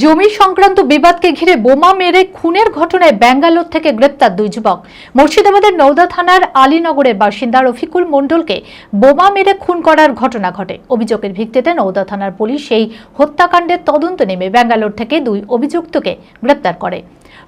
জমি সংক্রান্ত বিবাদকে ঘিরে বোমা মেরে খুনের ঘটনায় ব্যাঙ্গালোর থেকে গ্রেপ্তার দুই যুবক। মুর্শিদাবাদের নওদা থানার আলীনগরের বাসিন্দা রফিকুল মণ্ডলকে বোমা মেরে খুন করার ঘটনা ঘটে। অভিযোগের ভিত্তিতে নওদা থানার পুলিশ এই হত্যাকাণ্ডের তদন্ত নেমে ব্যাঙ্গালোর থেকে দুই অভিযুক্তকে গ্রেপ্তার করে।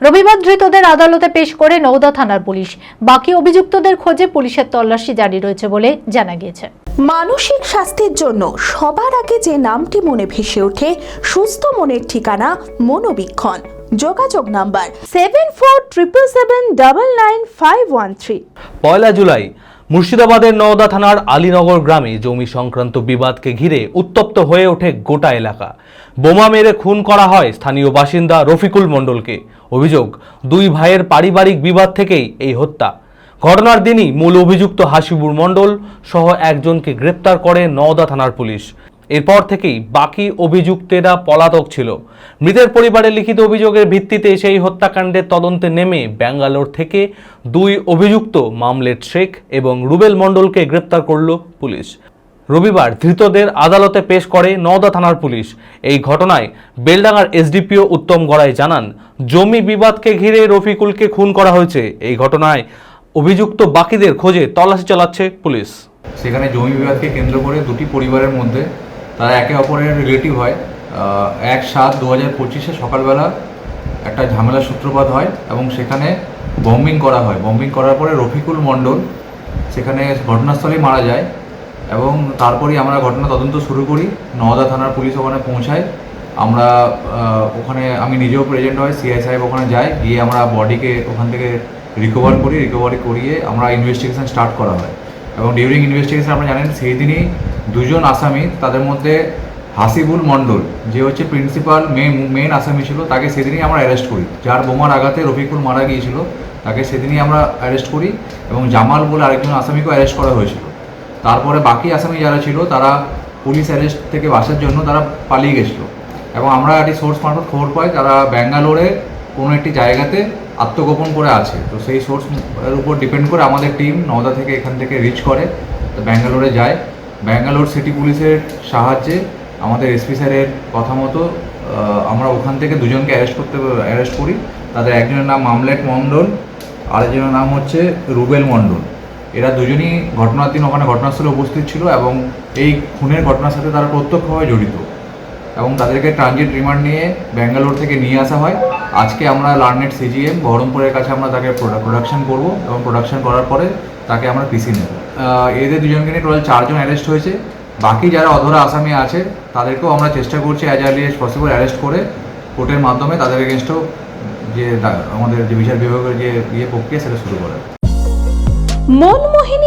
রবিবার ধৃতদের আদালতে পেশ করে নওদা থানার পুলিশ। বাকি অভিযুক্তদের খোঁজে পুলিশের তল্লাশি জারি রয়েছে বলে জানা গিয়েছে। মানসিক স্বাস্থ্যের জন্য সবার আগে যে নামটি মনে ভেসে ওঠে, সুস্থ মনের ঠিকানা মনোবীক্ষণ। যোগাযোগ number seven four triple seven double nine five one three পয়লা জুলাই, মুর্শিদাবাদের নওদা থানার আলীনগর গ্রামে জমি সংক্রান্ত বিবাদকে ঘিরে উত্তপ্ত হয়ে ওঠে গোটা এলাকা। বোমা মেরে খুন করা হয় স্থানীয় বাসিন্দা রফিকুল মণ্ডলকে। অভিযোগ, দুই ভাইয়ের পারিবারিক বিবাদ থেকেই এই হত্যা। ঘটনার দিনই মূল অভিযুক্ত হাসিবুর মণ্ডল সহ একজনকে গ্রেপ্তার করে নওদা থানার পুলিশ। এরপর থেকেই বাকি অভিযুক্তেরা পলাতক ছিল। মৃতের পরিবারের লিখিত অভিযোগের ভিত্তিতে সেই হত্যাকাণ্ডের তদন্তে নেমে ব্যাঙ্গালোর থেকে দুই অভিযুক্ত মামলেট শেখ এবং রুবেল মণ্ডলকে গ্রেপ্তার করল পুলিশ। রবিবার ধৃতদের আদালতে পেশ করে নওদা থানার পুলিশ। এই ঘটনায় বেলডাঙ্গার এসডিপিও উত্তম গড়াই জানান, জমি বিবাদকে ঘিরে রফিকুলকে খুন করা হয়েছে। এই ঘটনায় অভিযুক্ত বাকিদের খোঁজে তল্লাশি চালাচ্ছে পুলিশ। সেখানে জমি বিবাদকে কেন্দ্র করে দুটি পরিবারের মধ্যে তারা একে অপরের রিলেটিভ হয়। এক সাত দু হাজার পঁচিশে সকালবেলা একটা ঝামেলার সূত্রপাত হয় এবং সেখানে বম্বিং করা হয়। বম্বিং করার পরে রফিকুল মণ্ডল সেখানে ঘটনাস্থলেই মারা যায় এবং তারপরেই আমরা ঘটনা তদন্ত শুরু করি। নওদা থানার পুলিশ ওখানে পৌঁছায়। আমরা ওখানে আমি নিজেও প্রেজেন্ট হয় সিআই সাহেব ওখানে যাই গিয়ে আমরা বডিকে ওখান থেকে রিকভার করি রিকভারি করিয়ে আমরা ইনভেস্টিগেশন স্টার্ট করা হয়। এবং ডিউরিং ইনভেস্টিগেশন আপনারা জানেন সেই দিনই দুজন আসামি, তাদের মধ্যে হাসিবুল মণ্ডল, যে হচ্ছে প্রিন্সিপাল মেন মেন আসামি ছিল, তাকে সেদিনই আমরা অ্যারেস্ট করি। যার বোমার আঘাতে রফিকুল মারা গিয়েছিল, তাকে সেদিনই আমরা অ্যারেস্ট করি এবং জামাল বলে আরেকজন আসামিকেও অ্যারেস্ট করা হয়েছিল। তারপরে বাকি আসামি যারা ছিল, তারা পুলিশ অ্যারেস্ট থেকে বাসার জন্য তারা পালিয়ে গেছিল। এবং আমরা একটি সোর্স মারফত খবর পাই, তারা ব্যাঙ্গালোরে কোনো একটি জায়গাতে আত্মগোপন করে আছে। তো সেই সোর্স উপর ডিপেন্ড করে আমাদের টিম নওদা থেকে এখান থেকে রিচ করে, তো ব্যাঙ্গালোরে যায়। ব্যাঙ্গালোর সিটি পুলিশের সাহায্যে আমাদের এসপি স্যারের কথা মতো আমরা ওখান থেকে দুজনকে অ্যারেস্ট করতে অ্যারেস্ট করি। তাদের একজনের নাম মামলেট মণ্ডল, আরেকজনের নাম হচ্ছে রুবেল মণ্ডল। এরা দুজনই ঘটনার দিন ওখানে ঘটনাস্থলে উপস্থিত ছিল এবং এই খুনের ঘটনার সাথে তারা প্রত্যক্ষভাবে জড়িত। এবং তাদেরকে ট্রানজিট রিমান্ড নিয়ে ব্যাঙ্গালোর থেকে নিয়ে আসা হয়। আজকে আমরা লার্নেট সিজিএম, বহরমপুরের কাছে আমরা তাকে প্রোডাকশন করব এবং প্রোডাকশন করার পরে তাকে আমরা পিসি নেব। এদের দুজনকে নিয়ে টোটাল চারজন অ্যারেস্ট হয়েছে। বাকি যারা অধরা আসামি আছে, তাদেরকেও আমরা চেষ্টা করছি as early as possible arrest করে কোর্টের মাধ্যমে তাদের এগেনস্টও যে আমাদের যে বিচার বিভাগের যে ইয়ে প্রক্রিয়া, সেটা শুরু করে মনমোহিনী